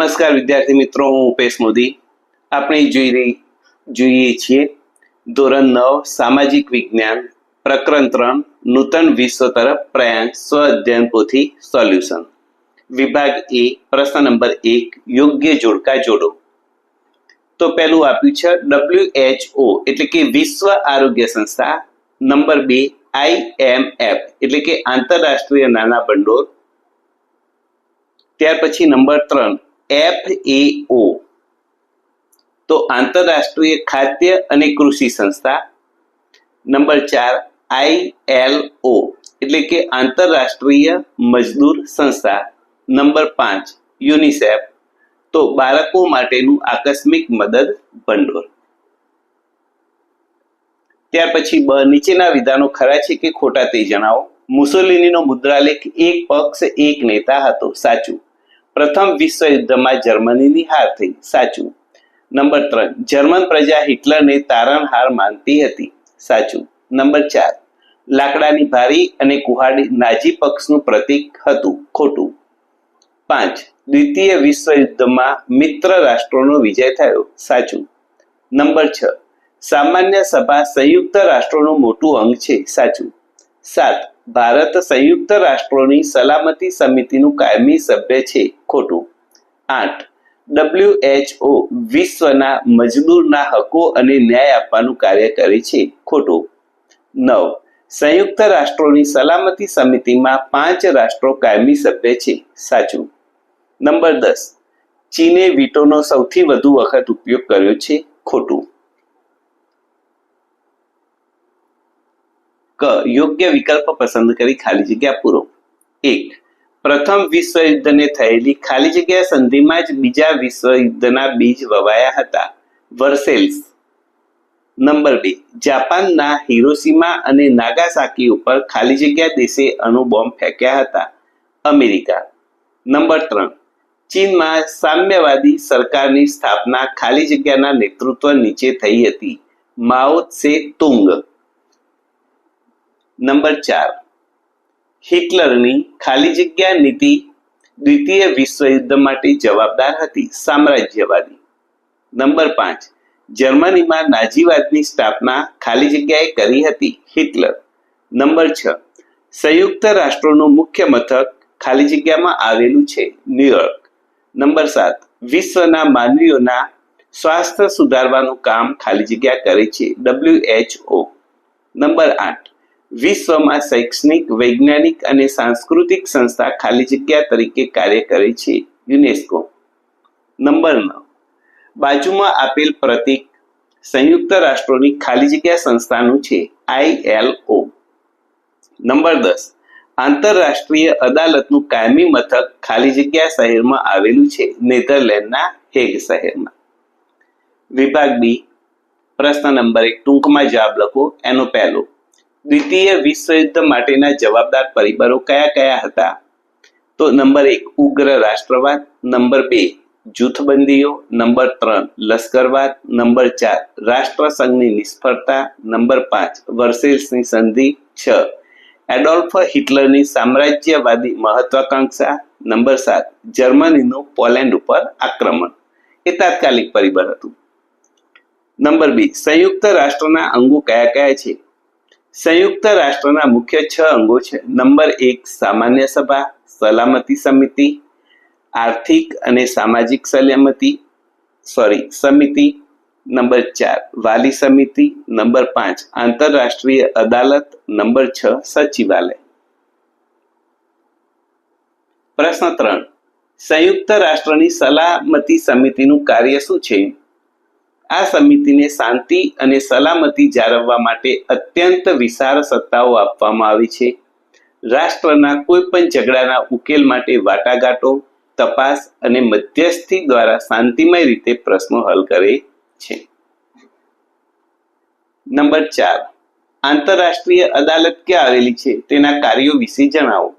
નમસ્કાર વિદ્યાર્થી મિત્રો, હું ઉપેશ મોદી. આપણે જોઈ રહી જોઈએ છીએ ધોરણ નવ, સામાજિક વિજ્ઞાન પ્રકરણ ત્રણ, નૂતન વિશ્વ તરફ પ્રયાણ સ્વ અધ્યયન પોથી સોલ્યુશન. વિભાગ એ, પ્રશ્ન નંબર એક, યોગ્ય જોડકા જોડો. તો પહેલું આપ્યું છે ડબલ્યુ એચ ઓ, એટલે કે વિશ્વ આરોગ્ય સંસ્થા, નંબર બે આઈએમએફ એટલે કે આંતરરાષ્ટ્રીય નાના ભંડોળ. ત્યાર પછી નંબર ત્રણ એફ તો આંતરરાષ્ટ્રીય ખાદ્ય અને કૃષિ સંસ્થા. નંબર ચાર, આઈ એટલે કે આંતરરાષ્ટ્રીય મજદૂર સંસ્થા. નંબર પાંચ, યુનિસેફ. તો બાળકો માટેનું આકસ્મિક મદદ ભંડોળ. ત્યાર પછી બ, નીચેના વિધાનો ખરા છે કે ખોટા તે જણાવો. મુસોલિનીનો મુદ્રાલેખ એક પક્ષ, એક નેતા હતો. સાચું. પ્રથમ વિશ્વયુદ્ધમાં જર્મનીની હાર થઈ, સાચું. નંબર ત્રણ, જર્મન પ્રજા હિટલરને તારણહાર માનતી હતી, સાચું. નંબર ચાર, લાકડાની ભારી અને કુહાડી નાજી પક્ષનું પ્રતીક હતું, ખોટું. પાંચ, દ્વિતીય વિશ્વયુદ્ધમાં મિત્ર રાષ્ટ્રોનો વિજય થયો, સાચું. નંબર છ, સામાન્ય સભા સંયુક્ત રાષ્ટ્રોનું મોટું અંગ છે, સાચું. સાત ભારત સંયુક્ત રાષ્ટ્રોની સલામતી સમિતિનું કાયમી સભ્ય છે, ખોટું. આઠ, ડબલ્યુ એચ ઓ વિશ્વના મજદૂરના હકો અને ન્યાય આપવાનું કાર્ય કરે છે, ખોટું. નવ, સંયુક્ત રાષ્ટ્રોની સલામતી સમિતિમાં પાંચ રાષ્ટ્રો કાયમી સભ્ય છે, સાચું. નંબર દસ, ચીને વીટોનો સૌથી વધુ વખત ઉપયોગ કર્યો છે, ખોટું. ક યોગ્ય વિકલ્પ પસંદ કરી ખાલી જગ્યા પૂરો. એક, પ્રથમ વિશ્વયુદ્ધને થયેલી ખાલી જગ્યા સંધિમાં જ બીજા વિશ્વયુદ્ધના બીજ વવાયા હતા. વર્સેલ્સ. નંબર બે, જાપાનના હિરોશીમા અને નાગાસાકી ઉપર ખાલી જગ્યા દેશે અણુ બોમ્બ ફેંક્યા હતા. અમેરિકા. નંબર ત્રણ, ચીનમાં સામ્યવાદી સરકારની સ્થાપના ખાલી જગ્યાના નેતૃત્વ નીચે થઈ હતી. માઓ સે તુંગ. નંબર ચાર. હિટલરની ખાલી જગ્યા નીતિ દ્વિતીય વિશ્વયુદ્ધ માટે જવાબદાર હતી, સામ્રાજ્યવાદી. નંબર પાંચ. જર્મનીમાં નાજીવાદની સ્થાપના ખાલી જગ્યાએ કરી હતી હિટલર. નંબર છ. સંયુક્ત રાષ્ટ્રોનું મુખ્ય મથક ખાલી જગ્યામાં આવેલું છે ન્યુયોર્ક. નંબર સાત. વિશ્વના માનવીઓના સ્વાસ્થ્ય સુધારવાનું કામ ખાલી જગ્યા કરે છે ડબલ્યુ એચ નંબર આઠ. વિશ્વમાં શૈક્ષણિક, વૈજ્ઞાનિક અને સાંસ્કૃતિક સંસ્થા ખાલી જગ્યા તરીકે કાર્ય કરે છે. યુનેસ્કો. નંબર નવ. બાજુમાં આપેલ પ્રતીક સંયુક્ત રાષ્ટ્રોની ખાલી જગ્યા સંસ્થાનું છે. આઈએલઓ નંબર દસ. આંતરરાષ્ટ્રીય અદાલતનું કાયમી મથક ખાલી જગ્યા શહેરમાં આવેલું છે. નેધરલેન્ડના હેગ શહેરમાં. વિભાગ બી. પ્રશ્ન નંબર એક. ટૂંકમાં જવાબ લખો. એનો પહેલો. દ્વિતીય વિશ્વયુદ્ધ માટેના જવાબદાર પરિબળો કયા કયા હતા? તો નંબર એક, ઉગ્ર રાષ્ટ્રવાદ. નંબર બે, જૂથબંધીઓ. નંબર ત્રણ, લશ્કરવાદ. નંબર ચાર, રાષ્ટ્રસંઘની નિષ્ફળતા. નંબર પાંચ, વર્સેલ્સની સંધિ. છ, એડોલ્ફ હિટલરની સામ્રાજ્યવાદી મહત્વાકાંક્ષા. નંબર સાત, જર્મનીનું પોલેન્ડ ઉપર આક્રમણ. એ તાત્કાલિક પરિબળ હતું. નંબર બી, સંયુક્ત રાષ્ટ્રના અંગો કયા કયા છે? સંયુક્ત રાષ્ટ્રના મુખ્ય છ અંગો છે. નંબર એક, સામાન્ય સભા, સલામતી સમિતિ, આર્થિક અને સામાજિક સલામતી સોરી સમિતિ. નંબર ચાર, વાલી સમિતિ. નંબર પાંચ, આંતરરાષ્ટ્રીય અદાલત. નંબર છ, સચિવાલય. પ્રશ્ન ત્રણ, સંયુક્ત રાષ્ટ્રની સલામતી સમિતિનું કાર્ય શું છે? આ સમિતિને શાંતિ અને સલામતી જાળવવા માટે અત્યંત વિશાળ સત્તાઓ આપવામાં આવી છે. રાષ્ટ્રના કોઈ પણ ઝઘડાના ઉકેલ માટે વાટાઘાટો, તપાસ અને મધ્યસ્થી દ્વારા શાંતિમય રીતે પ્રશ્નો હલ કરે છે. નંબર ચાર. આંતરરાષ્ટ્રીય અદાલત ક્યાં આવેલી છે? તેના કાર્યો વિશે જણાવો.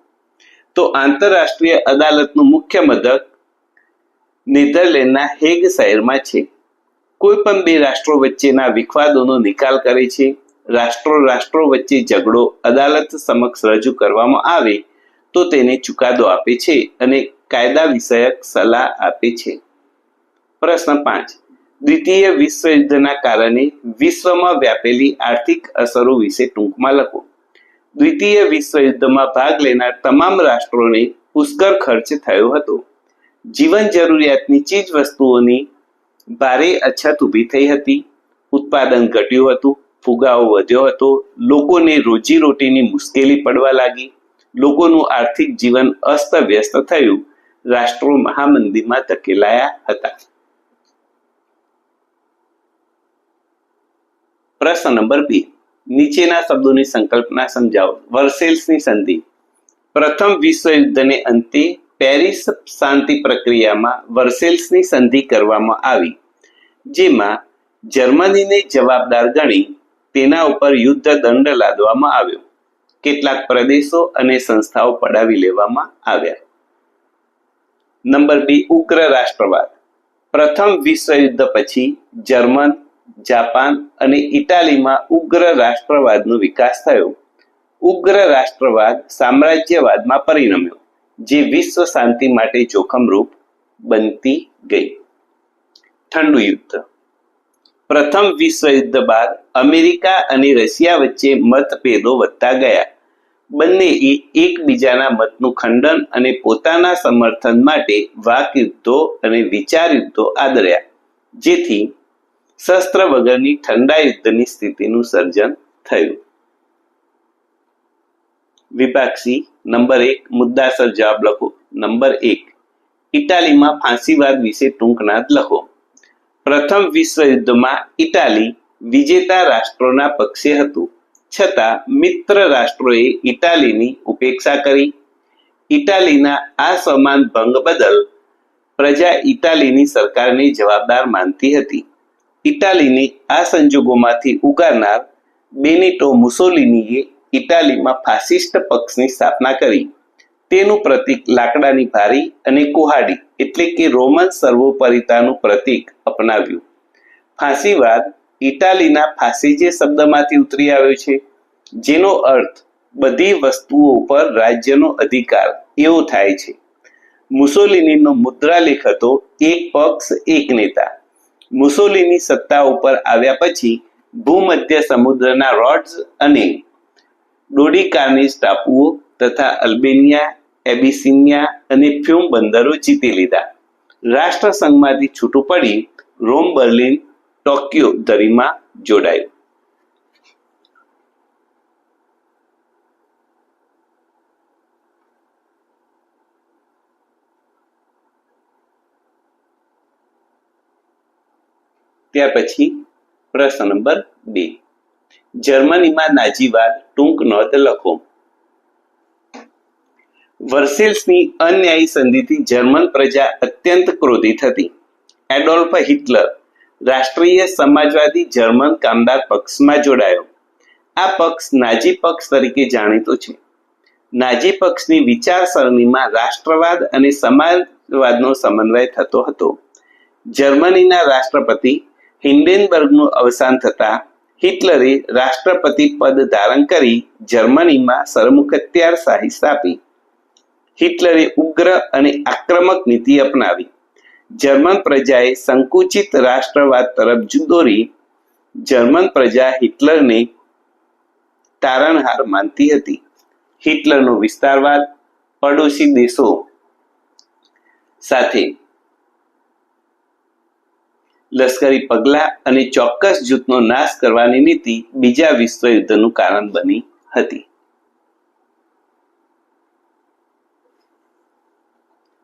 તો આંતરરાષ્ટ્રીય અદાલતનું મુખ્ય મથક નેધરલેન્ડના હેગ શહેરમાં છે. કોઈ પણ બે રાષ્ટ્રો વચ્ચેના વિખવાદોનો નિકાલ કરે છે, રાષ્ટ્રો રાષ્ટ્રો વચ્ચે ઝઘડો અદાલત સમક્ષ રજૂ કરવામાં આવે, તો તેને ચુકાદો આપે છે અને કાયદા વિષયક સલાહ આપે છે. પ્રશ્ન પાંચ. દ્વિતીય વિશ્વ યુદ્ધના કારણે વિશ્વમાં વ્યાપેલી આર્થિક અસરો વિશે ટૂંકમાં લખો. દ્વિતીય વિશ્વ યુદ્ધમાં ભાગ લેનાર તમામ રાષ્ટ્રોને પુષ્કળ ખર્ચ થયો હતો. જીવન જરૂરિયાતની ચીજ વસ્તુઓની ભારે અછત ઊભી થઈ હતી. ઉત્પાદન ઘટ્યું હતું. ફુગાવો વધ્યો હતો. લોકોને રોજીરોટીની મુશ્કેલી પડવા લાગી. લોકોનું આર્થિક જીવન અસ્તવ્યસ્ત થયું. રાષ્ટ્રો મહામંદીમાં ધકેલાયા હતા. પ્રશ્ન નંબર બે. નીચેના શબ્દોની સંકલ્પના સમજાવો. વર્સેલ્સની સંધિ. પ્રથમ વિશ્વ યુદ્ધને અંતે પેરિસ શાંતિ પ્રક્રિયામાં વર્સેલ્સની સંધિ કરવામાં આવી, જેમાં જર્મનીને જવાબદાર ગણી તેના ઉપર યુદ્ધ દંડ લાદવામાં આવ્યો. કેટલાક પ્રદેશો અને સંસ્થાઓ પડાવી લેવામાં આવ્યા. નંબર બી, ઉગ્ર રાષ્ટ્રવાદ. પ્રથમ વિશ્વ યુદ્ધ પછી જર્મન, જાપાન અને ઇટાલીમાં ઉગ્ર રાષ્ટ્રવાદનો વિકાસ થયો. ઉગ્ર રાષ્ટ્રવાદ સામ્રાજ્યવાદમાં પરિણમ્યો. જે વિશ્વ શાંતિ માટે જોખમરૂપ બનતી ગઈ. ઠંડુ યુદ્ધ પ્રથમ વિશ્વ યુદ્ધ બાદ અમેરિકા અને રશિયા વચ્ચે મતભેદો વધતા ગયા. બંને એકબીજાના મતનું ખંડન અને પોતાના સમર્થન માટે વાક યુદ્ધો અને વિચાર યુદ્ધો આદર્યા, જેથી શસ્ત્ર વગરની ઠંડા યુદ્ધની સ્થિતિનું સર્જન થયું. સી નંબર એક, મુદ્દાસર જવાબ લખો. નંબર એક, ઇટાલીમાં ફાંસીવાદ વિશે ટૂંકનાદ લખો. પ્રથમ વિશ્વયુદ્ધમાં ઇટાલી વિજેતા રાષ્ટ્રોના પક્ષે હતું. છતાં, મિત્ર રાષ્ટ્રોએ ઇટાલીની ઉપેક્ષા કરી. ઇટાલીના આ સમાન ભંગ બદલ પ્રજા ઇટાલીની સરકારને જવાબદાર માનતી હતી. ઇટાલીની આ સંજોગોમાંથી ઉગારનાર બેનિટો મુસોલિનીએ ઇટાલીમાં ફાસિસ્ટ પક્ષની સ્થાપના કરી. તેનું પ્રતીક લાકડાની ભારી અને કુહાડી એટલે કે રોમન સર્વોપરિતાનું પ્રતીક અપનાવ્યું. ફાંસીવાદ ઇટાલીના ફાંસી જે શબ્દમાંથી ઉતરી આવ્યો છે, જેનો અર્થ બધી વસ્તુઓ ઉપર રાજ્યનો અધિકાર, એવો થાય છે. મુસોલિનીનો મુદ્રાલેખ હતો એક પક્ષ, એક નેતા. મુસોલિની સત્તા ઉપર આવ્યા પછી ભૂમધ્ય સમુદ્રના રોડ્સ અને ડોડિકાર્નિસ ટાપુઓ તથા અલ્બેનિયા, એબિસિનિયા અને ફ્યુમ બંદરો જીતી લીધા. રાષ્ટ્રસંઘમાંથી છૂટું પડી રોમ, બર્લિન, ટોક્યો ધરીમાં જોડાયું. ત્યાર પછી પ્રશ્ન નંબર બે. જર્મનીમાં નાજીવાદ ટૂંક નોંધ લખો. વર્સેલ્સની અન્યાયી સંધિથી જર્મન પ્રજા અત્યંત ક્રોધિત હતી એડોલ્ફ હિટલર રાષ્ટ્રીય સમાજવાદી જર્મન કામદાર પક્ષમાં જોડાયો. આ પક્ષ નાજી પક્ષ તરીકે જાણીતો છે. નાજી પક્ષની વિચારસરણીમાં રાષ્ટ્રવાદ અને સમાજવાદનો સમન્વય થતો હતો. જર્મનીના રાષ્ટ્રપતિ હિન્ડેનબર્ગનું અવસાન થતા હિટલરે રાષ્ટ્રપતિ પદ ધારણ કરી જર્મનીમાં સરમુખત્યાર શાહી સ્થાપી. હિટલરે ઉગ્ર અને આક્રમક નીતિ અપનાવી. જર્મન પ્રજાએ સંકુચિત રાષ્ટ્રવાદ તરફ દોરી જર્મન પ્રજા હિટલરને તારણહાર માનતી હતી. હિટલરનો વિસ્તારવાદ, પડોશી દેશો સાથે લશ્કરી પગલા અને ચોક્કસ જૂથનો નાશ કરવાની નીતિ બીજા વિશ્વયુદ્ધનું કારણ બની હતી.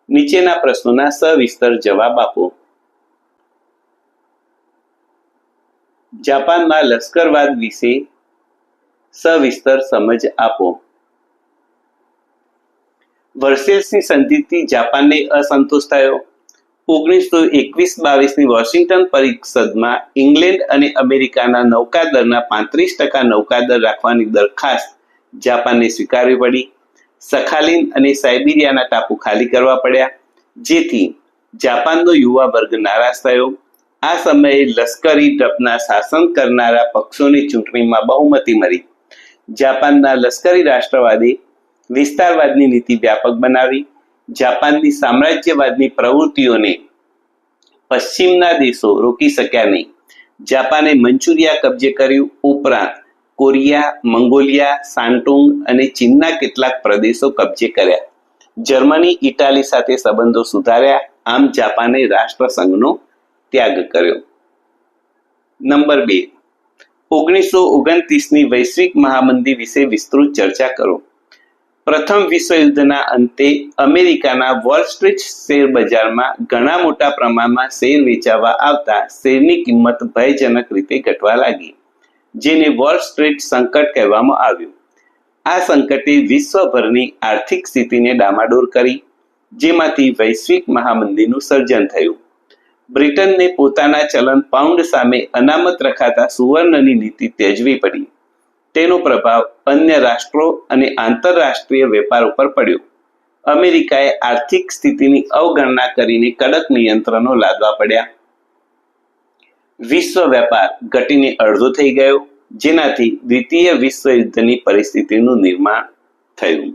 નીચેના પ્રશ્નોના સવિસ્તર જવાબ આપો. જાપાનમાં લશ્કરવાદ વિશે સવિસ્તર સમજ આપો. વર્સેલ્સની સંધિથી જાપાનને અસંતોષ થયો. ઓગણીસો એકવીસ બાવીસની વોશિંગ્ટન પરિષદમાં ઇંગ્લેન્ડ અને અમેરિકાના નૌકાદળના પાંત્રીસ ટકા નૌકાદળ રાખવાની દરખાસ્ત જાપાનને સ્વીકારવી પડી. સખાલિન અને સાઇબિરિયાના ટાપુ ખાલી કરવા પડ્યા, જેથી જાપાનનો યુવા વર્ગ નારાજ થયો. આ સમયે લશ્કરી ડપના શાસન કરનારા પક્ષોની ચૂંટણીમાં બહુમતી મળી. જાપાનના લશ્કરી રાષ્ટ્રવાદી વિસ્તારવાદની નીતિ વ્યાપક બનાવી. જાપાનની સામ્રાજ્યવાદની પ્રવૃત્તિઓને પશ્ચિમના દેશો રોકી શક્યા નહીં. જાપાને મંચુરિયા કબજે કર્યું ઉપરાંત કોરિયા, મંગોલિયા, સાન્ટુંગ અને ચીનના કેટલાક પ્રદેશો કબજે કર્યા. જર્મની, ઇટાલી સાથે સંબંધો સુધાર્યા. આમ જાપાને રાષ્ટ્રસંઘનો ત્યાગ કર્યો. નંબર બે. ઓગણીસો ઓગણત્રીસની વૈશ્વિક મહામંદી વિશે વિસ્તૃત ચર્ચા કરો. પ્રથમ વિશ્વયુદ્ધના અંતે અમેરિકાના વોલ સ્ટ્રીટ શેર બજારમાં ઘણા મોટા પ્રમાણમાં શેર વેચાવા આવતા શેરની કિંમત ભયજનક રીતે ઘટવા લાગી, જેને વોલ સ્ટ્રીટ સંકટ કહેવામાં આવ્યું. આ સંકટે વિશ્વભરની આર્થિક સ્થિતિને ડામાડોળ કરી, જેમાંથી વૈશ્વિક મહામંદીનું સર્જન થયું. બ્રિટનને પોતાના ચલન પાઉન્ડ સામે અનામત રખાતા સુવર્ણની નીતિ ત્યજવી પડી. તેનો પ્રભાવ અન્ય રાષ્ટ્રો અને આંતરરાષ્ટ્રીય વેપાર ઉપર પડ્યો. અમેરિકાએ આર્થિક સ્થિતિની અવગણના કરીને કડક નિયંત્રણો લાદવા પડ્યા. વિશ્વ વેપાર ઘટીને અડધો થઈ ગયો, જેનાથી દ્વિતીય વિશ્વયુદ્ધની પરિસ્થિતિનું નિર્માણ થયું.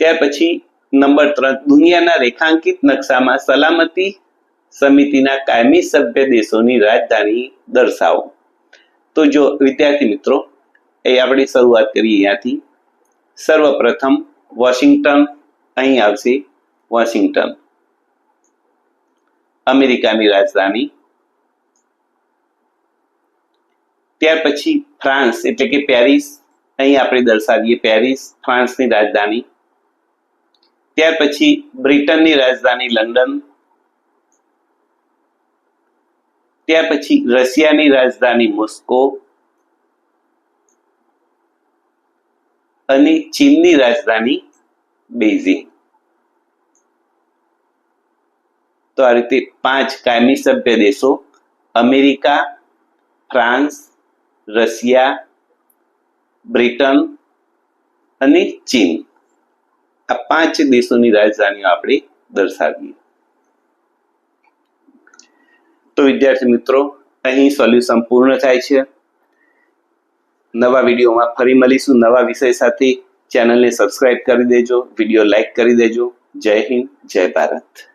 ત્યાર પછી નંબર ત્રણ, દુનિયાના રેખાંકિત નકશામાં સલામતી સમિતિના કાયમી સભ્ય દેશોની રાજધાની દર્શાવો. તો જો વિદ્યાર્થી મિત્રો, એ આપણે શરૂઆત કરીએ અહીંયાથી. સર્વપ્રથમ વોશિંગ્ટન, અહીં આવશે વોશિંગ્ટન. અમેરિકાની રાજધાની. ત્યાર પછી ફ્રાન્સ, એટલે કે પેરિસ. અહીં આપણે દર્શાવીએ પેરિસ, ફ્રાન્સની રાજધાની. ત્યાર પછી બ્રિટનની રાજધાની લંડન. ત્યાર પછી રશિયાની રાજધાની મોસ્કો અને ચીનની રાજધાની બેઝિંગ તો આ રીતે પાંચ કાયમી સભ્ય દેશો, અમેરિકા, ફ્રાન્સ, રશિયા, બ્રિટન અને ચીન. આ પાંચ દેશોની રાજધાનીઓ આપણે દર્શાવીએ. તો વિદ્યાર્થી મિત્રો, અહીં સોલ્યુશન પૂર્ણ થાય છે. નવા વિડીયોમાં ફરી મળીશું. નવા વિષય સાથે ચેનલને સબસ્ક્રાઇબ કરી દેજો, વીડિયો લાઇક કરી દેજો. જય હિન્દ, જય ભારત.